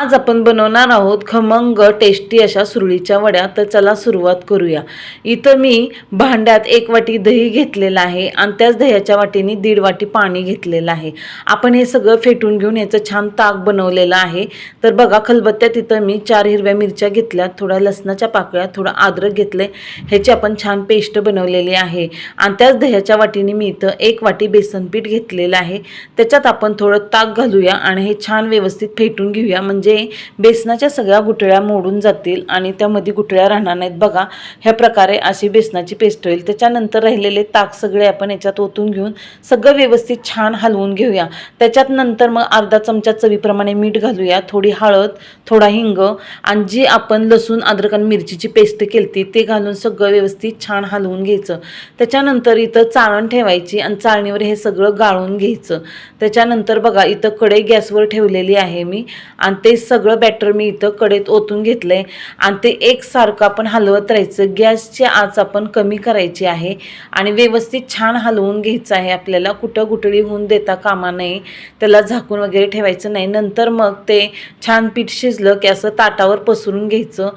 आज आपण बनवणार आहोत खमंग टेस्टी अशा सुरळीच्या वड्या. तर चला सुरुवात करूया. इथं मी भांड्यात एक वाटी दही घेतलेलं आहे आणि त्याच दह्याच्या वाटीने दीड वाटी पाणी घेतलेलं आहे. आपण हे सगळं फेटून घेऊन याचं छान ताक बनवलेलं आहे. तर बघा खलबत्त्यात इथं मी चार हिरव्या मिरच्या घेतल्या थोड्या लसणाच्या पाकळ्या थोडं आद्रक घेतले ह्याची आपण छान पेस्ट बनवलेली आहे. आणि त्याच दह्याच्या वाटीने मी इथं एक वाटी बेसन पीठ घेतलेलं आहे. त्याच्यात आपण थोडं ताक घालूया आणि हे छान व्यवस्थित फेटून घेऊया. म्हणजे बेसनाच्या सगळ्या गुठळ्या मोडून जातील आणि त्यामध्ये गुठळ्या राहणार नाहीत बघा ह्या प्रकारे अशी बेसनाची पेस्ट होईल. त्याच्यानंतर राहिलेले ताक सगळे आपण याच्यात ओतून घेऊन सगळं व्यवस्थित छान हलवून घेऊया. त्याच्यात नंतर मग अर्धा चमचा चवीप्रमाणे मीठ घालूया थोडी हळद थोडा हिंग आणि जी आपण लसूण अद्रक आणि मिरचीची पेस्ट केली ते घालून सगळं व्यवस्थित छान हलवून घ्यायचं. त्याच्यानंतर इथं चाळण ठेवायची आणि चाळणीवर हे सगळं गाळून घ्यायचं. त्याच्यानंतर बघा इथं कढई गॅसवर ठेवलेली आहे मी आणि ते सगळं बॅटर मी इथं कडेत ओतून घेतलं आहे आणि ते एकसारखं आपण हलवत राहायचं. गॅसची आच आपण कमी करायची आहे. आणि व्यवस्थित छान हलवून घ्यायचं आहे. आपल्याला कुठं गुटळी होऊन देता कामा नये. त्याला झाकून वगैरे ठेवायचं नाही. नंतर मग ते छान पीठ शिजलं की असं ताटावर पसरून घ्यायचं.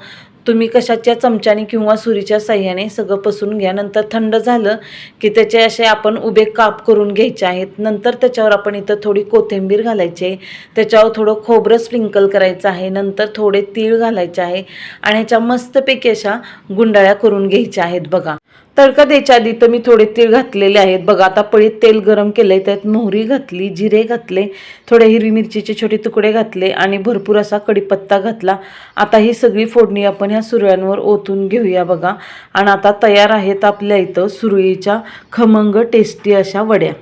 तुम्ही कशाच्या चमच्याने किंवा सुरीच्या साह्याने सगळं पसून घ्या. नंतर थंड झालं की त्याचे असे आपण उभे काप करून घ्यायचे आहेत. नंतर त्याच्यावर आपण इथं थोडी कोथिंबीर घालायची आहे. त्याच्यावर थोडं खोबरं स्प्रिंकल करायचं आहे. नंतर थोडे तीळ घालायचे आहे. आणि ह्याच्या मस्तपैकी अशा गुंडाळ्या करून घ्यायच्या आहेत बघा. तडका द्यायच्या आधी तर मी थोडे तीळ घातलेले आहेत. बघा आता पळीत तेल गरम केलंय त्यात मोहरी घातली जिरे घातले थोडे हिरवी मिरचीचे छोटे तुकडे घातले आणि भरपूर असा कढीपत्ता घातला. आता ही सगळी फोडणी आपण ह्या सुरळ्यांवर ओतून घेऊया बघा. आणि आता तयार आहेत आपल्या इथं सुरळीच्या खमंग टेस्टी अशा वड्या.